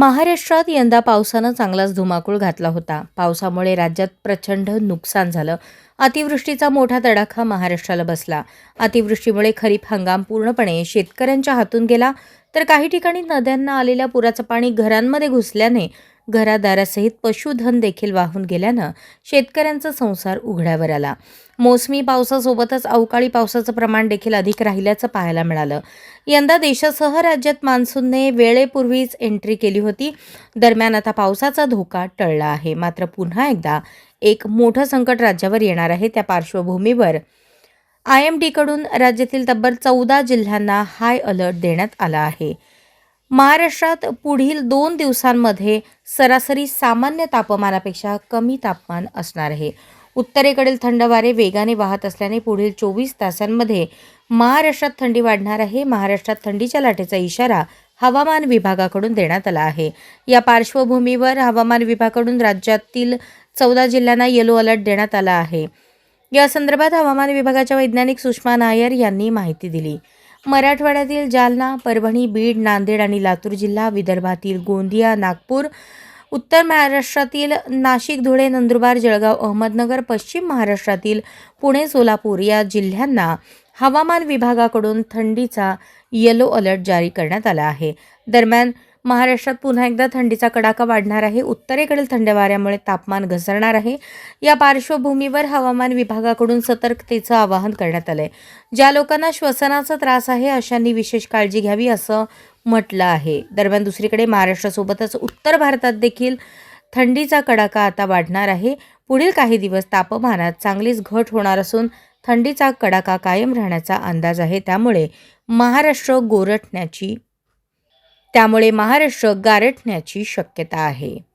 महाराष्ट्रात यंदा पावसानं चांगलाच धुमाकूळ घातला होता. पावसामुळे राज्यात प्रचंड नुकसान झालं. अतिवृष्टीचा मोठा तडाखा महाराष्ट्राला बसला. अतिवृष्टीमुळे खरीप हंगाम पूर्णपणे शेतकऱ्यांच्या हातून गेला. तर काही ठिकाणी नद्यांना आलेल्या पुराचं पाणी घरांमध्ये घुसल्याने घरादारासहित पशुधन देखील वाहून गेल्यानं शेतकऱ्यांचा संसार उघड्यावर आला. मोसमी पावसासोबतच अवकाळी पावसाचं प्रमाण देखील अधिक राहिल्याचं पाहायला मिळालं. यंदा देशासह राज्यात मान्सूनने वेळेपूर्वीच एंट्री केली होती. दरम्यान आता पावसाचा धोका टळला आहे. मात्र पुन्हा एकदा एक मोठं संकट राज्यावर येणार आहे. त्या पार्श्वभूमीवर आय एम टीकडून राज्यातील तब्बल चौदा जिल्ह्यांना हाय अलर्ट देण्यात आला आहे. महाराष्ट्रात पुढील दोन दिवसांमध्ये सरासरी सामान्य तापमानापेक्षा कमी तापमान असणार आहे. उत्तरेकडील थंड वारे वेगाने वाहत असल्याने पुढील चोवीस तासांमध्ये महाराष्ट्रात थंडी वाढणार आहे. महाराष्ट्रात थंडीच्या लाटेचा इशारा हवामान विभागाकडून देण्यात आला आहे. या पार्श्वभूमीवर हवामान विभागाकडून राज्यातील चौदा जिल्ह्यांना येलो अलर्ट देण्यात आला आहे. या संदर्भात हवामान विभागाच्या वैज्ञानिक सुषमा नायर यांनी माहिती दिली. मराठवाड्यातील जालना परभणी बीड नांदेड आणि लातूर जिल्हा विदर्भातील गोंदिया नागपूर उत्तर महाराष्ट्रातील नाशिक धुळे नंदुरबार जळगाव अहमदनगर पश्चिम महाराष्ट्रातील पुणे सोलापूर या जिल्ह्यांना हवामान विभागाकडून थंडीचा येलो अलर्ट जारी करण्यात आला आहे. दरम्यान महाराष्ट्रात पुन्हा एकदा थंडीचा कडाका वाढणार आहे. उत्तरेकडील थंड वाऱ्यामुळे तापमान घसरणार आहे. या पार्श्वभूमीवर हवामान विभागाकडून सतर्कतेचं आवाहन करण्यात आलंय. ज्या लोकांना श्वसनाचा त्रास आहे अशांनी विशेष काळजी घ्यावी असं म्हटलं आहे. दरम्यान दुसरीकडे महाराष्ट्रासोबतच उत्तर भारतात देखील थंडीचा कडाका आता वाढणार आहे. पुढील काही दिवस तापमानात चांगलीच घट होणार असून थंडीचा कडाका कायम राहण्याचा अंदाज आहे. त्यामुळे महाराष्ट्र गोरटण्याची त्यामुळे महाराष्ट्र गारठण्याची शक्यता आहे.